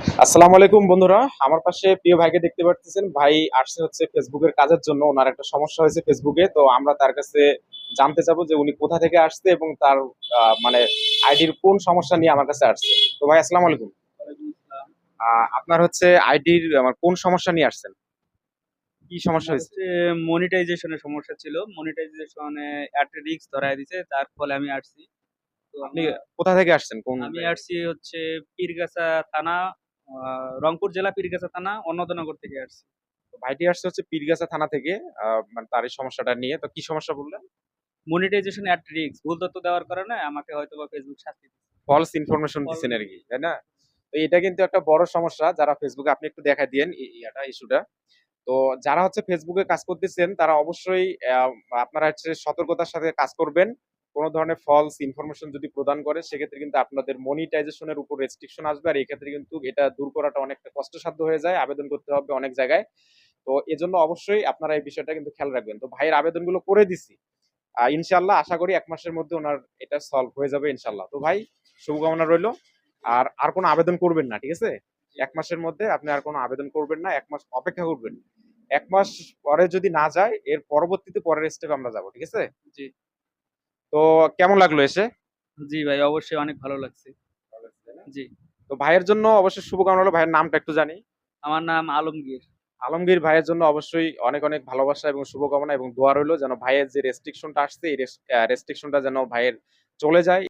আসসালামু আলাইকুম বন্ধুরা। আমার পাশে প্রিয় ভাইকে দেখতে পাচ্ছেন ভাই আসছে হচ্ছে ফেসবুকের কাজের জন্য। ওনার একটা সমস্যা হয়েছে ফেসবুকে। তো আমরা তার কাছে জানতে চাবো যে উনি কোথা থেকে আসছে এবং তার মানে আইডির কোন সমস্যা নিয়ে আমার কাছে আসছে। তো ভাই আসসালামু আলাইকুম। আপনার হচ্ছে আইডির আমার কোন সমস্যা নিয়ে আসছেন? কি সমস্যা হয়েছে? মনিটাইজেশনের সমস্যা ছিল। মনিটাইজেশনে একটা রিক্স ধরায় দিছে। তার ফলে আমি আসছি। তো আপনি কোথা থেকে আসছেন? কোন আমি আসছি হচ্ছে পীরগাছা থানা। রংপুর জেলা পীরগাছা থানা অন্নদনগর থেকে আসছি। ভাইটি আসছে হচ্ছে পীরগাছা থানা থেকে। মানে তার এই সমস্যাটা নিয়ে। তো কি সমস্যা বললেন? মনিটাইজেশন অ্যাট রিক্স ভুল তথ্য দেওয়ার কারণে আমাকে হয়তো বা ফেসবুক শাস্তি ফলস ইনফরমেশন দিচ্ছেন আর কি তাই না? তো এটা কিন্তু একটা বড় সমস্যা। যারা ফেসবুকে আপনি একটু দেখা দিয়েন ইয়াটা ইস্যুটা তো যারা হচ্ছে ফেসবুকে কাজ করতেছেন, তারা অবশ্যই আপনারা হচ্ছে সতর্কতার সাথে কাজ করবেন। কোনো ধরনের ফলস ইনফরমেশন যদি প্রদান করে, সেক্ষেত্রে কিন্তু আপনাদের মনিটাইজেশনের উপর রেস্ট্রিকশন আসবে। আর এই ক্ষেত্রে কিন্তু এটা দূর করাটা অনেকটা কষ্টসাধ্য হয়ে যায়। আবেদন করতে হবে অনেক জায়গায়। তো এজন্য অবশ্যই আপনারা এই বিষয়টা কিন্তু খেয়াল রাখবেন। তো ভাইয়ের আবেদনগুলো করে দিছি। ইনশাল্লাহ আশা করি এক মাসের মধ্যে ওনার এটা সলভ হয়ে যাবে ইনশাল্লাহ তো ভাই, শুভকামনা রইল। আর আর কোনো আবেদন করবেন না, ঠিক আছে? এক মাসের মধ্যে আপনি আর কোনো আবেদন করবেন না, এক মাস অপেক্ষা করবেন। এক মাস পরে যদি না যায় এর পরবর্তীতে পরের স্টেপ আমরা যাব ঠিক আছে? জি। তো কেমন লাগল এসে? জি ভাই অবশ্যই অনেক ভালো লাগছে। জি। তো ভাইয়ের জন্য অবশ্যই শুভকামনা হলো ভাইয়ের নামটা একটু জানি। আমার নাম আলমগীর। আলমগীর ভাইয়ের জন্য অবশ্যই অনেক অনেক ভালোবাসা এবং শুভকামনা এবং দোয়া রইল যেন ভাইয়ের যে রেস্ট্রিকশনটা আসছে এই রেস্ট্রিকশনটা যেন ভাইয়ের চলে যায়।